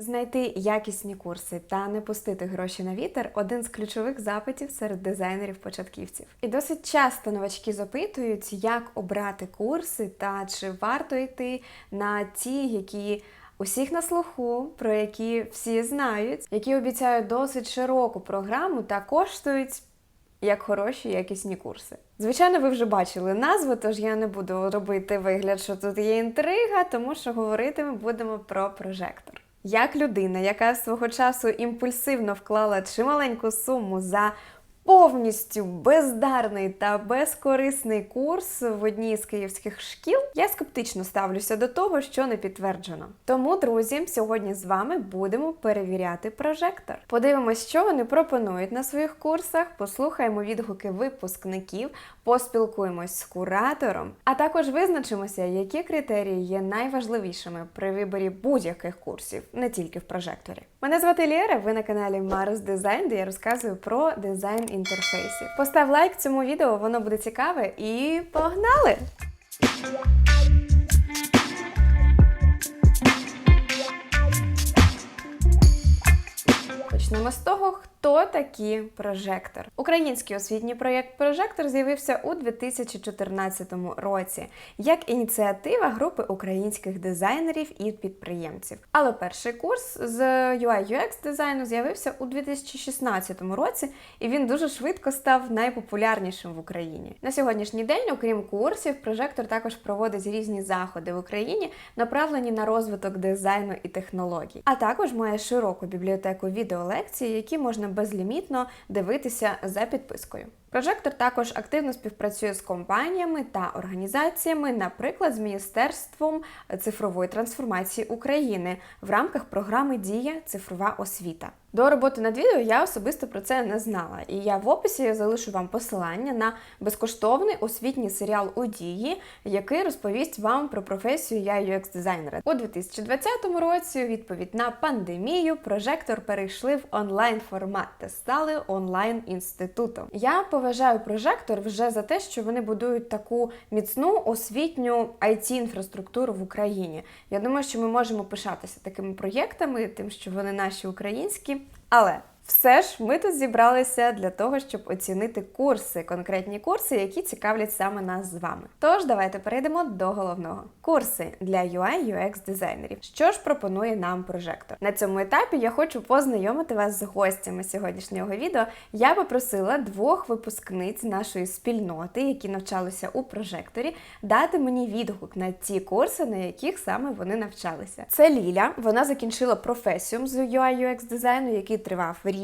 Знайти якісні курси та не пустити гроші на вітер один з ключових запитів серед дизайнерів-початківців. І досить часто новачки запитують, як обрати курси та чи варто йти на ті, які усіх на слуху, про які всі знають, які обіцяють досить широку програму та коштують як хороші якісні курси. Звичайно, ви вже бачили назву, тож я не буду робити вигляд, що тут є інтрига, тому що говорити ми будемо про прожектор. Як людина, яка свого часу імпульсивно вклала чималеньку суму за повністю бездарний та безкорисний курс в одній з київських шкіл, я скептично ставлюся до того, що не підтверджено. Тому, друзі, сьогодні з вами будемо перевіряти прожектор. Подивимось, що вони пропонують на своїх курсах, послухаємо відгуки випускників, поспілкуємось з куратором, а також визначимося, які критерії є найважливішими при виборі будь-яких курсів, не тільки в прожекторі. Мене звати Лєра, ви на каналі Марс Дизайн, де я розказую про дизайн інтерфейсів. Постав лайк цьому відео, воно буде цікаве, і погнали! Почнемо з того, хто такі прожектор. Український освітній проєкт Прожектор з'явився у 2014 році як ініціатива групи українських дизайнерів і підприємців. Але перший курс з UI UX дизайну з'явився у 2016 році, і він дуже швидко став найпопулярнішим в Україні. На сьогоднішній день, окрім курсів, прожектор також проводить різні заходи в Україні, направлені на розвиток дизайну і технологій, а також має широку бібліотеку відеолекцій, які можна безлімітно дивитися за підпискою. Прожектор також активно співпрацює з компаніями та організаціями, наприклад, з Міністерством цифрової трансформації України в рамках програми Дія цифрова освіта. До роботи над відео я особисто про це не знала, і я в описі залишу вам посилання на безкоштовний освітній серіал у дії, який розповість вам про професію я UX дизайнера. У 2020 році, відповідь на пандемію, прожектор перейшли в онлайн формат та стали онлайн інститутом. Я поважаю прожектор вже за те, що вони будують таку міцну освітню it інфраструктуру в Україні. Я думаю, що ми можемо пишатися такими проєктами, тим, що вони наші українські. Але все ж ми тут зібралися для того, щоб оцінити курси, конкретні курси, які цікавлять саме нас з вами. Тож давайте перейдемо до головного: курси для UI UX дизайнерів. Що ж пропонує нам прожектор? На цьому етапі я хочу познайомити вас з гостями сьогоднішнього відео. Я попросила двох випускниць нашої спільноти, які навчалися у прожекторі, дати мені відгук на ті курси, на яких саме вони навчалися. Це Ліля. Вона закінчила професію з UI UX дизайну, який тривав рік.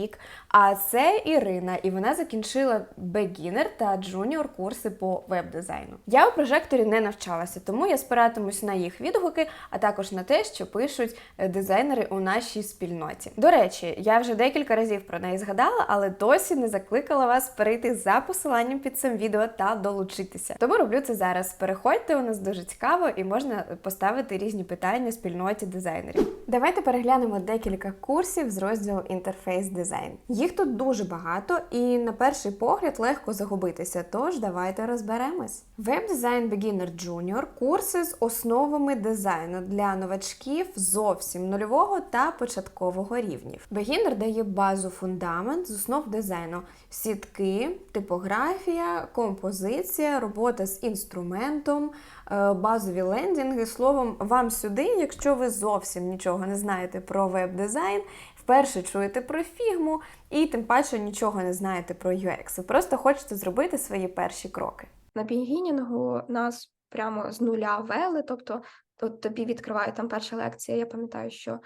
А це Ірина, і вона закінчила бегінер та джуніор курси по веб-дизайну. Я у прожекторі не навчалася, тому я спиратимусь на їх відгуки, а також на те, що пишуть е, дизайнери у нашій спільноті. До речі, я вже декілька разів про неї згадала, але досі не закликала вас перейти за посиланням під цим відео та долучитися. Тому роблю це зараз. Переходьте, у нас дуже цікаво і можна поставити різні питання спільноті дизайнерів. Давайте переглянемо декілька курсів з розділу інтерфейс дизайн. Їх тут дуже багато, і на перший погляд легко загубитися. Тож давайте розберемось. Веб-дизайн Beginner Junior – курси з основами дизайну для новачків зовсім нульового та початкового рівнів. Beginner дає базу фундамент з основ дизайну: сітки, типографія, композиція, робота з інструментом, е, базові лендінги. Словом, вам сюди, якщо ви зовсім нічого не знаєте про веб-дизайн, вперше чуєте про фігму і тим паче нічого не знаєте про UX. Ви просто хочете зробити свої перші кроки. На бігінінгу нас прямо з нуля вели, тобто от тобі відкриває там перша лекція. Я пам'ятаю, що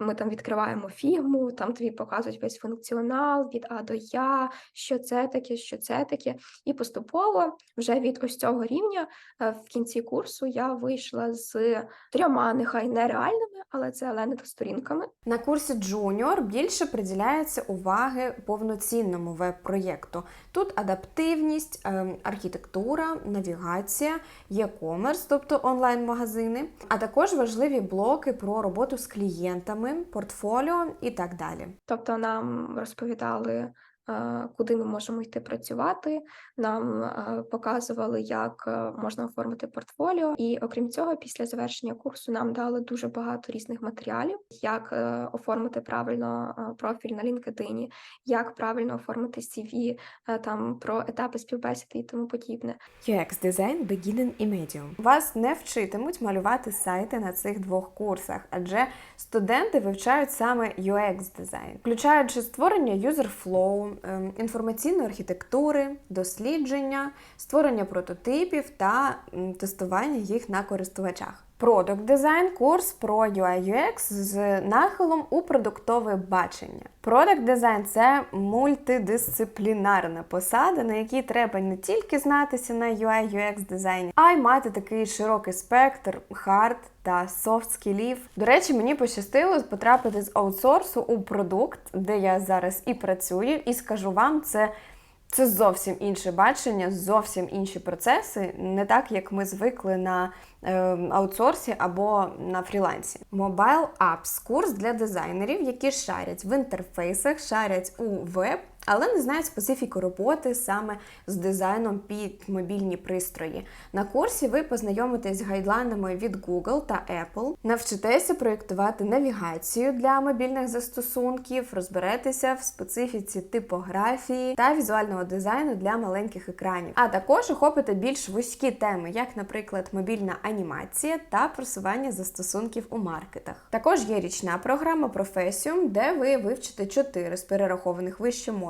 ми там відкриваємо фігму, там тобі показують весь функціонал від А до Я, що це таке, що це таке. І поступово вже від ось цього рівня е, в кінці курсу я вийшла з трьома, нехай нереальними, але це ленд сторінками. На курсі Junior більше приділяється уваги повноцінному веб-проєкту. Тут адаптивність, ем, архітектура, навігація, e-commerce, тобто онлайн-магазини, а також важливі блоки про роботу з клієнтами, портфоліо і так далі. Тобто нам розповідали куди ми можемо йти працювати. Нам е, показували, як е, можна оформити портфоліо. І окрім цього, після завершення курсу нам дали дуже багато різних матеріалів, як е, оформити правильно е, профіль на LinkedIn, як правильно оформити CV, е, там про етапи співбесіди і тому подібне. UX дизайн Beginning і Medium. Вас не вчитимуть малювати сайти на цих двох курсах, адже студенти вивчають саме UX дизайн, включаючи створення ем, інформаційної архітектури, дослідження, створення прототипів та тестування їх на користувачах. Product дизайн курс про UI UX з нахилом у продуктове бачення. Product дизайн це мультидисциплінарна посада, на якій треба не тільки знатися на UI UX дизайні, а й мати такий широкий спектр хард та софт скілів. До речі, мені пощастило потрапити з аутсорсу у продукт, де я зараз і працюю, і скажу вам, це це зовсім інше бачення, зовсім інші процеси, не так як ми звикли на е, аутсорсі або на фрілансі. Mobile Apps – курс для дизайнерів, які шарять в інтерфейсах, шарять у веб, але не знають специфіку роботи саме з дизайном під мобільні пристрої. На курсі ви познайомитесь з гайдлайнами від Google та Apple, навчитеся проєктувати навігацію для мобільних застосунків, розберетеся в специфіці типографії та візуального дизайну для маленьких екранів. А також охопите більш вузькі теми, як, наприклад, мобільна анімація та просування застосунків у маркетах. Також є річна програма Professium, де ви вивчите 4 з перерахованих вище модулів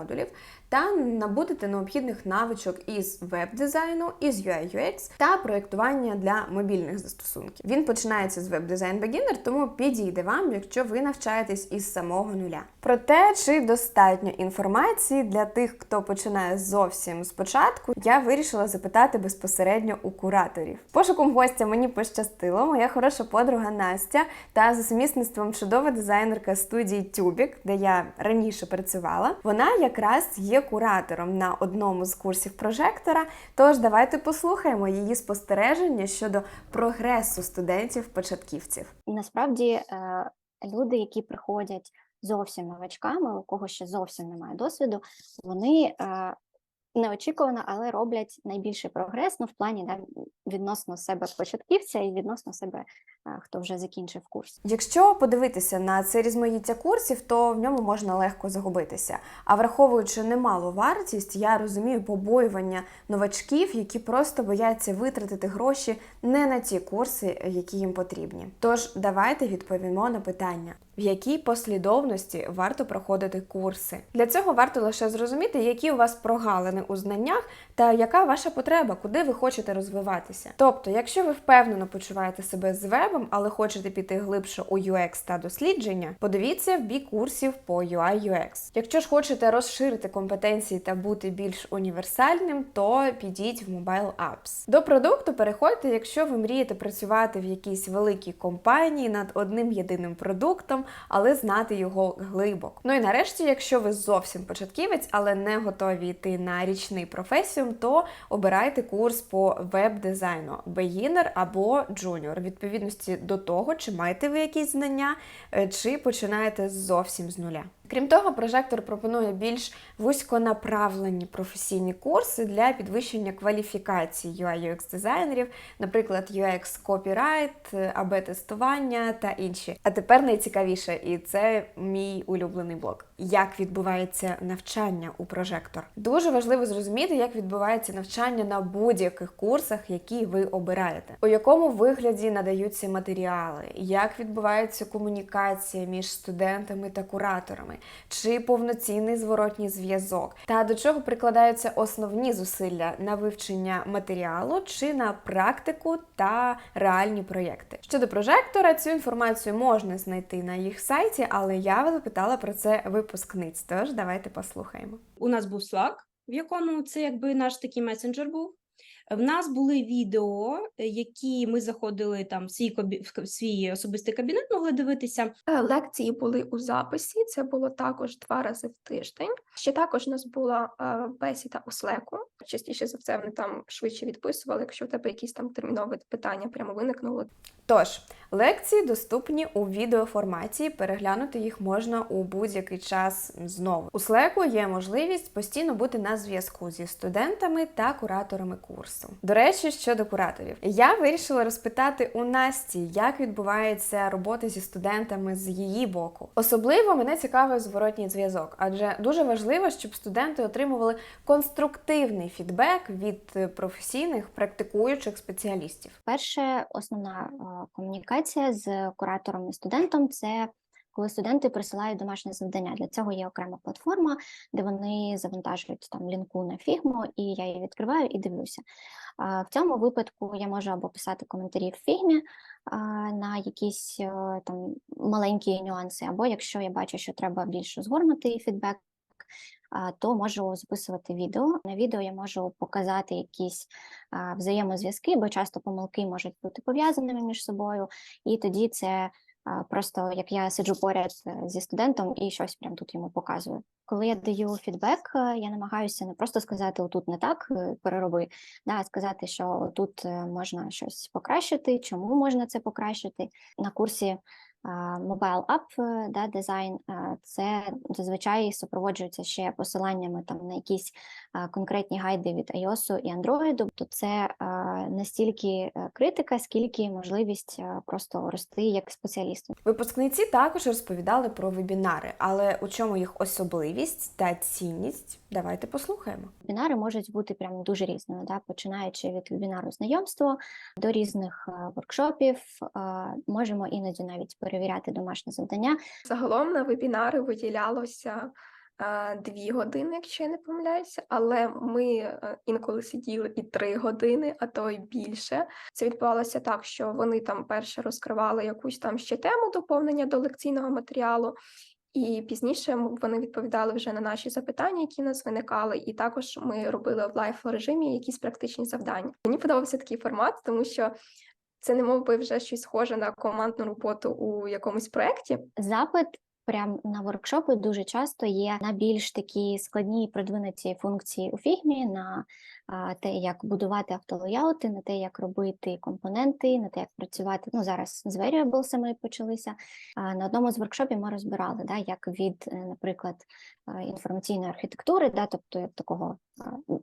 та набудете необхідних навичок із веб-дизайну, із UI UX та проєктування для мобільних застосунків. Він починається з веб-дизайн Beginner, тому підійде вам, якщо ви навчаєтесь із самого нуля. Про те, чи достатньо інформації для тих, хто починає зовсім спочатку, я вирішила запитати безпосередньо у кураторів. Пошуком гостя мені пощастило. Моя хороша подруга Настя та за сумісництвом чудова дизайнерка студії Тюбік, де я раніше працювала. Вона якраз є куратором на одному з курсів прожектора. Тож давайте послухаємо її спостереження щодо прогресу студентів-початківців. Насправді е, люди, які приходять зовсім новачками, у кого ще зовсім немає досвіду, вони е, неочікувано, але роблять найбільший прогрес ну, в плані да, відносно себе початківця і відносно себе, хто вже закінчив курс. Якщо подивитися на це різмаїття курсів, то в ньому можна легко загубитися. А враховуючи немалу вартість, я розумію побоювання новачків, які просто бояться витратити гроші не на ті курси, які їм потрібні. Тож давайте відповімо на питання. В якій послідовності варто проходити курси? Для цього варто лише зрозуміти, які у вас прогалини у знаннях та яка ваша потреба, куди ви хочете розвиватися. Тобто, якщо ви впевнено почуваєте себе з вебом, але хочете піти глибше у UX та дослідження, подивіться в бік курсів по UI UX. Якщо ж хочете розширити компетенції та бути більш універсальним, то підіть в Mobile Apps. До продукту переходьте, якщо ви мрієте працювати в якійсь великій компанії над одним єдиним продуктом, але знати його глибок. Ну і нарешті, якщо ви зовсім початківець, але не готові йти на річний професіум, то обирайте курс по веб-дизайну Beginner або Junior, в відповідності до того, чи маєте ви якісь знання, е, чи починаєте зовсім з нуля. Крім того, прожектор пропонує більш вузьконаправлені професійні курси для підвищення кваліфікації UI UX дизайнерів, наприклад, UX Copyright, АБ тестування та інші. А тепер найцікавіше, і це мій улюблений блок. Як відбувається навчання у прожектор? Дуже важливо зрозуміти, як відбувається навчання на будь-яких курсах, які ви обираєте, у якому вигляді надаються матеріали, як відбувається комунікація між студентами та кураторами, чи повноцінний зворотній зв'язок, та до чого прикладаються основні зусилля на вивчення матеріалу чи на практику та реальні проєкти. Щодо прожектора, цю інформацію можна знайти на їх сайті, але я запитала про це випускниць. Тож давайте послухаємо. у нас був Slack, в якому це якби наш такий месенджер був. В нас були відео, е, які ми заходили там в свій, в свій особистий кабінет, могли дивитися. Е, Лекції були у записі, це було також два рази в тиждень. Ще також у нас була е, бесіда у Slack. Частіше за все вони там швидше відписували, якщо в тебе якісь там термінові питання прямо виникнуло. Тож, Лекції доступні у відеоформаті. Переглянути їх можна у будь-який час знову. У Slack є можливість постійно бути на зв'язку зі студентами та кураторами курсу. До речі, щодо кураторів, я вирішила розпитати у Насті, як відбувається робота зі студентами з її боку. Особливо мене цікавий зворотній зв'язок, адже дуже важливо, щоб студенти отримували конструктивний фідбек від е, професійних практикуючих спеціалістів. Перше, основна е, комунікація з куратором і студентом це коли студенти присилають домашнє завдання. Для цього є окрема платформа, де вони завантажують там лінку на фігму, і я її відкриваю і дивлюся. В цьому випадку я можу або писати коментарі в фігмі на якісь е, там маленькі нюанси, або якщо я бачу, що треба більш розгорнутий фідбек. То можу записувати відео. На відео я можу показати якісь взаємозв'язки, бо часто помилки можуть бути пов'язаними між собою, і тоді це просто як я сиджу поряд е, зі студентом і щось прям тут йому показую. Коли я даю фідбек, е, я намагаюся не просто сказати отут не так, е, перероби, да, а сказати, що тут можна щось покращити, чому можна це покращити. На курсі Mobile App е, да, дизайн, це зазвичай супроводжується ще посиланнями там на якісь конкретні гайди від iOS і Android. Тобто це а, не стільки е, критика, скільки можливість е, просто рости як спеціалісту. Випускниці також розповідали про вебінари, але у чому їх особливість та цінність? Давайте послухаємо. Вебінари можуть бути прям дуже різними, да? починаючи від вебінару знайомства до різних воркшопів. Можемо іноді навіть перевіряти домашнє завдання. Загалом на вебінари виділялося е, дві години, якщо я не помиляюся, але ми е, інколи сиділи і три години, а то й більше. Це відбувалося так, що вони там перше розкривали якусь там ще тему доповнення до лекційного матеріалу. І пізніше вони відповідали вже на наші запитання, які в нас виникали, і також ми робили в лайф режимі якісь практичні завдання. Мені подобався такий формат, тому що це не би вже щось схоже на командну роботу у якомусь проєкті. Запит прям на воркшопи дуже часто є на більш такі складні і продвинуті функції у фігмі, на те, як будувати автолояути, на те, як робити компоненти, на те, як працювати. Ну зараз з variables почалися. На одному з воркшопів ми розбирали, да, як від, е, наприклад, е, інформаційної архітектури, да, тобто як такого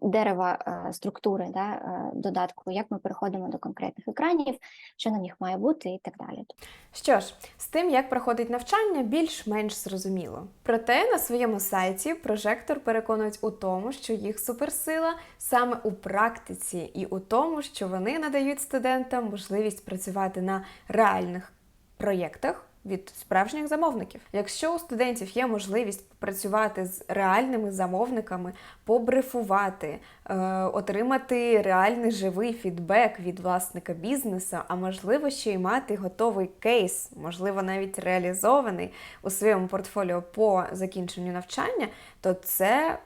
дерева е, структури да, додатку, як ми переходимо до конкретних екранів, що на них має бути і так далі. Що ж, з тим, як проходить навчання, більш-менш зрозуміло. Проте на своєму сайті прожектор переконують у тому, що їх суперсила саме у практиці і у тому, що вони надають студентам можливість працювати на реальних проєктах. Від справжніх замовників. Якщо у студентів є можливість попрацювати з реальними замовниками, побрифувати, е, отримати реальний живий фідбек від власника бізнесу, а можливо ще й мати готовий кейс, можливо, навіть реалізований у своєму портфоліо по закінченню навчання, то це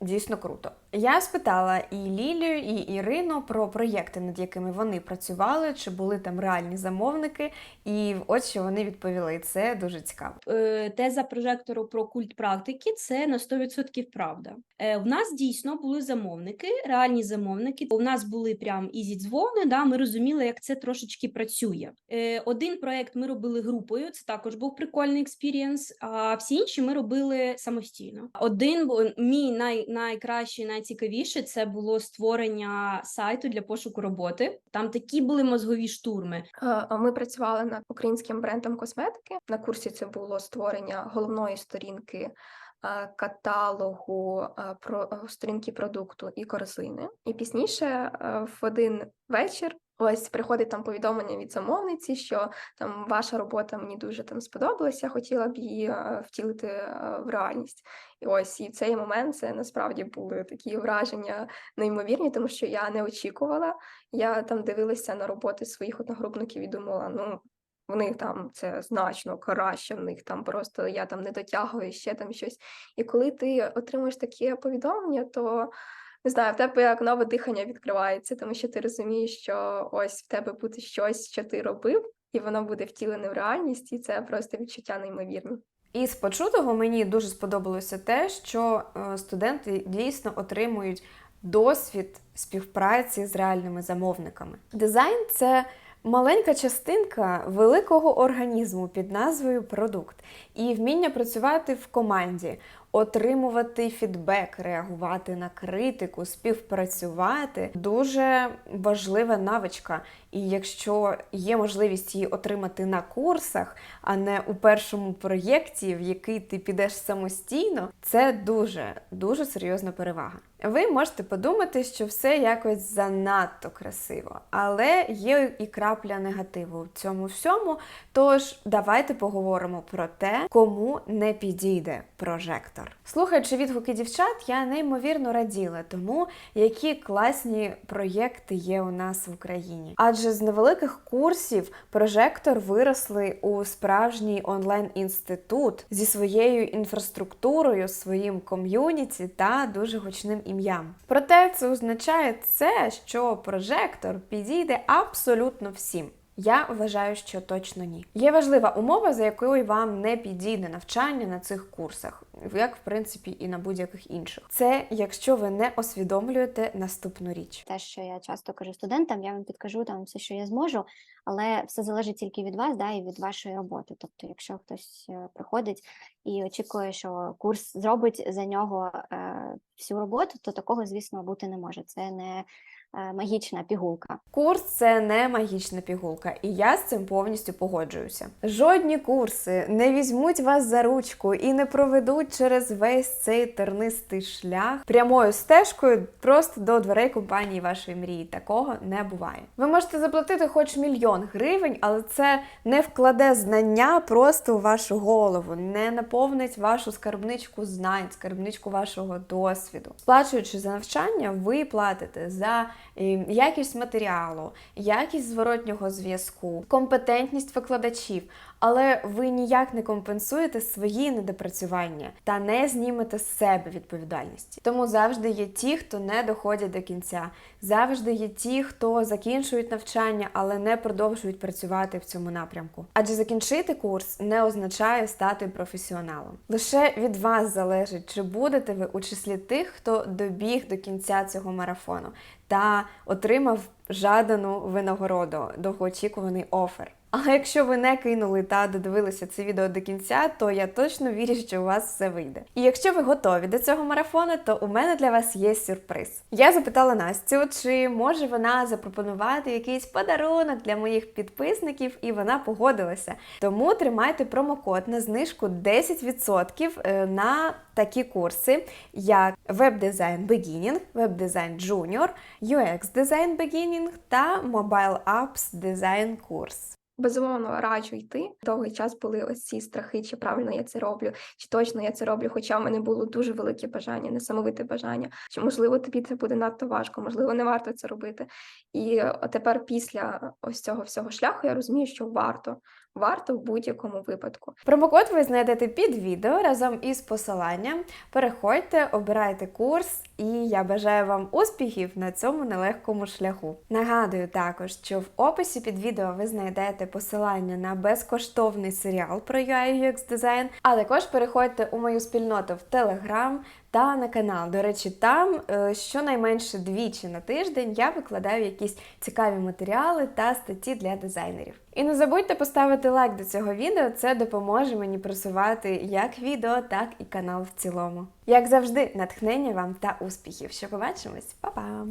дійсно круто. Я спитала і Лілію, і Ірину про проєкти, над якими вони працювали, чи були там реальні замовники, і от що вони відповіли. Це дуже цікаво. Е, Теза прожектору про культ практики це на 100% правда. Е, В нас дійсно були замовники, реальні замовники. У нас були прям ізі дзвони. Да, ми розуміли, як це трошечки працює. Е, Один проект ми робили групою, це також був прикольний експірієнс. А всі інші ми робили самостійно. Один мій най, найкращий, найцікавіший це було створення сайту для пошуку роботи. Там такі були мозгові штурми. Е, Ми працювали над українським брендом косметики. На курсі це було створення головної сторінки е, каталогу е, про сторінки продукту і корзини. І пізніше в один вечір. Ось приходить там повідомлення від замовниці, що там ваша робота мені дуже там сподобалася, хотіла б її е, втілити е, в реальність. І ось і в цей момент це насправді були такі враження неймовірні, тому що я не очікувала. Я там дивилася на роботи своїх одногрупників і думала, ну. В них там це значно краще, в них там просто я там не дотягую ще там щось. І коли ти отримуєш таке повідомлення, то не знаю, в тебе як нове дихання відкривається, тому що ти розумієш, що ось в тебе буде щось, що ти робив, і воно буде втілене в реальність, і це просто відчуття неймовірні. І з почутого мені дуже сподобалося те, що е, студенти дійсно отримують досвід співпраці з реальними замовниками. Дизайн це маленька частинка великого організму під назвою продукт і вміння працювати в команді, отримувати фідбек, реагувати на критику, співпрацювати дуже важлива навичка. І якщо є можливість її отримати на курсах, а не у першому проєкті, в який ти підеш самостійно, це дуже дуже серйозна перевага. Ви можете подумати, що все якось занадто красиво, але є і крапля негативу в цьому всьому. Тож давайте поговоримо про те, кому не підійде прожектор. Слухаючи відгуки дівчат, я неймовірно раділа тому, які класні проєкти є у нас в Україні. Адже з невеликих курсів прожектор виросли у справжній онлайн-інститут зі своєю інфраструктурою, своїм ком'юніті та дуже гучним ім'ям. Проте це означає це, що прожектор підійде абсолютно всім. Я вважаю, що точно ні. Є важлива умова, за якою вам не підійде навчання на цих курсах, як в принципі і на будь-яких інших. Це якщо ви не усвідомлюєте наступну річ. Те, що я часто кажу студентам, я вам підкажу там все, що я зможу, але все залежить тільки від вас, да, і від вашої роботи. Тобто, якщо хтось е, приходить і очікує, що курс зробить за нього е, всю роботу, то такого, звісно, бути не може. Це не магічна пігулка. Курс це не магічна пігулка, і я з цим повністю погоджуюся. Жодні курси не візьмуть вас за ручку і не проведуть через весь цей тернистий шлях прямою стежкою просто до дверей компанії вашої мрії. Такого не буває. Ви можете заплатити хоч мільйон гривень, але це не вкладе знання просто у вашу голову, не наповнить вашу скарбничку знань, скарбничку вашого досвіду. Сплачуючи за навчання, ви платите за е, якість матеріалу, якість зворотнього зв'язку, компетентність викладачів, але ви ніяк не компенсуєте свої недопрацювання та не знімете з себе відповідальності. Тому завжди є ті, хто не доходять до кінця, завжди є ті, хто закінчують навчання, але не продовжують працювати в цьому напрямку. Адже закінчити курс не означає стати професіоналом. Лише від вас залежить, чи будете ви у числі тих, хто добіг до кінця цього марафону та отримав жадану винагороду, довгоочікуваний офер. Але якщо ви не кинули та додивилися це відео до кінця, то я точно вірю, що у вас все вийде. І якщо ви готові до цього марафону, то у мене для вас є сюрприз. Я запитала Настю, чи може вона запропонувати якийсь подарунок для моїх підписників, і вона погодилася. Тому тримайте промокод на знижку 10% е, на такі курси, як веб-дизайн Beginning, веб-дизайн Junior, UX Design Beginning та Mobile Apps Design курс. Безумовно, раджу йти. Довгий час були ось ці страхи, чи правильно я це роблю, чи точно я це роблю. Хоча в мене було дуже велике бажання, несамовите бажання. Чи можливо тобі це буде надто важко, можливо, не варто це робити. І тепер, після ось цього всього шляху, я розумію, що варто, варто в будь-якому випадку. Промокод ви знайдете під відео разом із посиланням. Переходьте, обирайте курс, і я бажаю вам успіхів на цьому нелегкому шляху. Нагадую також, що в описі під відео ви знайдете посилання на безкоштовний серіал про UI UX дизайн, а також переходьте у мою спільноту в Telegram та на канал. До речі, там е, щонайменше двічі на тиждень я викладаю якісь цікаві матеріали та статті для дизайнерів. І не забудьте поставити лайк до цього відео, це допоможе мені просувати як відео, так і канал в цілому. Як завжди, натхнення вам та успіхів. Що побачимось, Па-па!